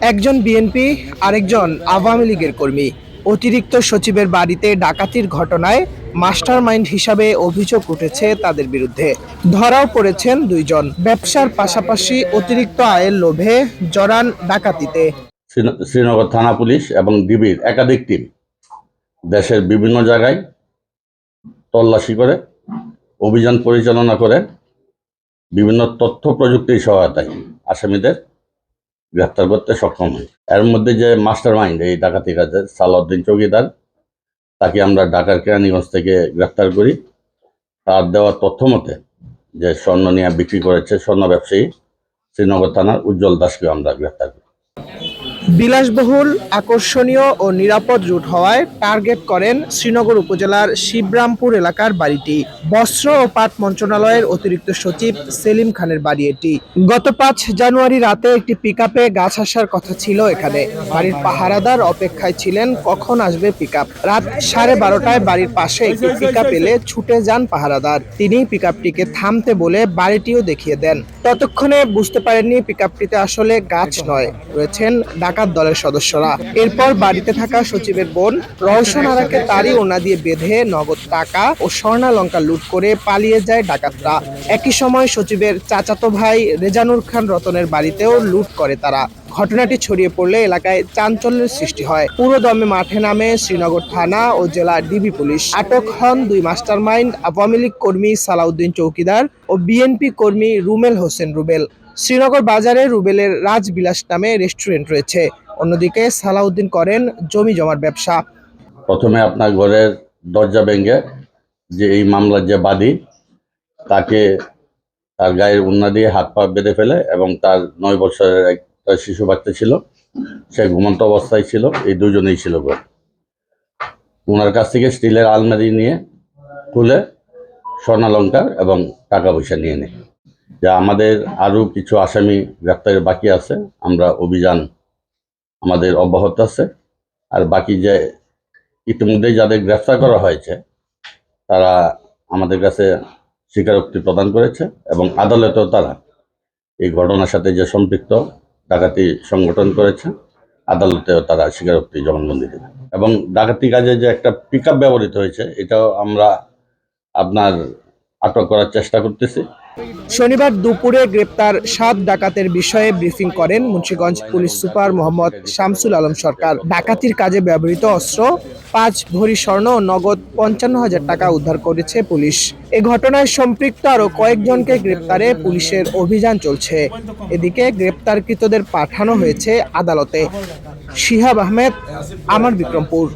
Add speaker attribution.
Speaker 1: একজন বিএনপি, আরেকজন আওয়ামী লীগের কর্মী। অতিরিক্ত সচিবের বাড়িতে ডাকাতির ঘটনায় মাস্টারমাইন্ড হিসাবে অভিযোগ উঠেছে তাদের বিরুদ্ধে। ধরাও পড়েছেন দুইজন। ব্যবসার পাশাপাশি অতিরিক্ত আয়ের লোভে জড়ান ডাকাতিতে।
Speaker 2: শ্রীন- শ্রীনগর থানা পুলিশ এবং ডিবির একাধিক টিম দেশের বিভিন্ন জায়গায় তল্লাশি করে, অভিযান পরিচালনা করে, বিভিন্ন তথ্য প্রযুক্তির সহায়তায় আসামিদের গ্রেপ্তার করতে সক্ষম হয় এর মধ্যে যে মাস্টার মাইন্ড এই ডাকাতি কাজে সালাউদ্দিন চৌকিদার, তাকে আমরা ঢাকার কেরানীগঞ্জ থেকে গ্রেফতার করি। তার দেওয়া তথ্য মতে, যে স্বর্ণ নিয়ে বিক্রি করেছে স্বর্ণ ব্যবসায়ী শ্রীনগর থানার উজ্জ্বল দাসকে আমরা গ্রেফতার করি।
Speaker 1: বিলাসবহুল, আকর্ষণীয় ও নিরাপদ রুট হওয়ায় টার্গেট করেন শ্রীনগর উপজেলার শিবরামপুর এলাকার বাড়িটি। বস্ত্র ও পাট মন্ত্রণালয়ের অতিরিক্ত সচিব সেলিম খানের বাড়ি এটি। গত পাঁচ জানুয়ারি রাতে একটি পিকআপে গাছ আসার কথা ছিল এখানে। বাড়ির পাহারাদার অপেক্ষায় ছিলেন, কখন আসবে পিকআপ? রাত সাড়ে বারোটায় বাড়ির পাশে একটি পিকআপ এলে ছুটে যান পাহারাদার। তিনি পিকআপটিকে থামতে বলে বাড়িটিও দেখিয়ে দেন। ততক্ষণে বুঝতে পারেননি পিকআপটিতে আসলে গাছ নয় রয়েছেন ডাকাত দলের সদস্যরা। এরপর বাড়িতে থাকা সচিবের বোন রওশন আরাকে তারই ওনা দিয়ে বেঁধে নগদ টাকা ও স্বর্ণালঙ্কা লুট করে পালিয়ে যায় ডাকাতরা। একই সময় সচিবের চাচাতো ভাই রেজানুর খান রতনের বাড়িতেও লুট করে তারা। ঘটনাটি ছড়িয়ে পড়লে এলাকায় চাঞ্চল্যের সৃষ্টি হয়। পুরো দমে মাঠে নামে শ্রীনগর থানা ও জেলা ডিবি পুলিশ। আটক হন দুই মাস্টারমাইন্ড আওয়ামী লীগ কর্মী সালাউদ্দিন চৌকিদার ও বিএনপি কর্মী রুমেল হোসেন রুবেল। শ্রীনগর বাজারে রুবেলের রাজবিলাস নামে রেস্টুরেন্ট রয়েছে। অন্যদিকে সালাউদ্দিন করেন জমি জমার ব্যবসা।
Speaker 2: প্রথমে আপনার ঘরের দরজা ভেঙে যে এই মামলার যে বাদী, তাকে তার গায়ের উন্না দিয়ে হাত পা বেঁধে ফেলে এবং তার নয় বছরের একটা শিশু বাচ্চা ছিল, সে ঘুমন্ত অবস্থায় ছিল, এই দুজনেই ছিল ঘর। ওনার কাছ থেকে স্টিলের আলমারি নিয়ে খুলে স্বর্ণালঙ্কার এবং টাকা পয়সা নিয়ে নেয়। যা আমাদের আরও কিছু আসামি গ্রেপ্তারের বাকি আছে, আমরা অভিযান আমাদের অব্যাহত আছে। আর বাকি যে ইতিমধ্যে যাদের গ্রেফতার করা হয়েছে, তারা আমাদের কাছে স্বীকারোক্তি প্রদান করেছে এবং আদালতেও তারা এই ঘটনার সাথে যে সম্পৃক্ত ডাকাতি সংগঠন করেছে, আদালতেও তারা স্বীকারোক্তি জবানবন্দি দেবে এবং ডাকাতি কাজে যে একটা পিক ব্যবহৃত হয়েছে, এটাও আমরা আপনার আটক করার চেষ্টা করতেছি।
Speaker 1: শনিবার দুপুরে গ্রেপ্তার সাত ডাকাতের বিষয়ে ব্রিফিং করেন মুন্সিগঞ্জ পুলিশ সুপার মোহাম্মদ শামসুল আলম সরকার। ডাকাতির কাজে ব্যবহৃত অস্ত্র, পাঁচ ভরি স্বর্ণ নগদ পঞ্চান্ন হাজার টাকা উদ্ধার করেছে পুলিশ। এ ঘটনায় সম্পৃক্ত আরও কয়েকজনকে গ্রেপ্তারে পুলিশের অভিযান চলছে। এদিকে গ্রেপ্তারকৃতদের পাঠানো হয়েছে আদালতে। শিহাব আহমেদ, আমার বিক্রমপুর।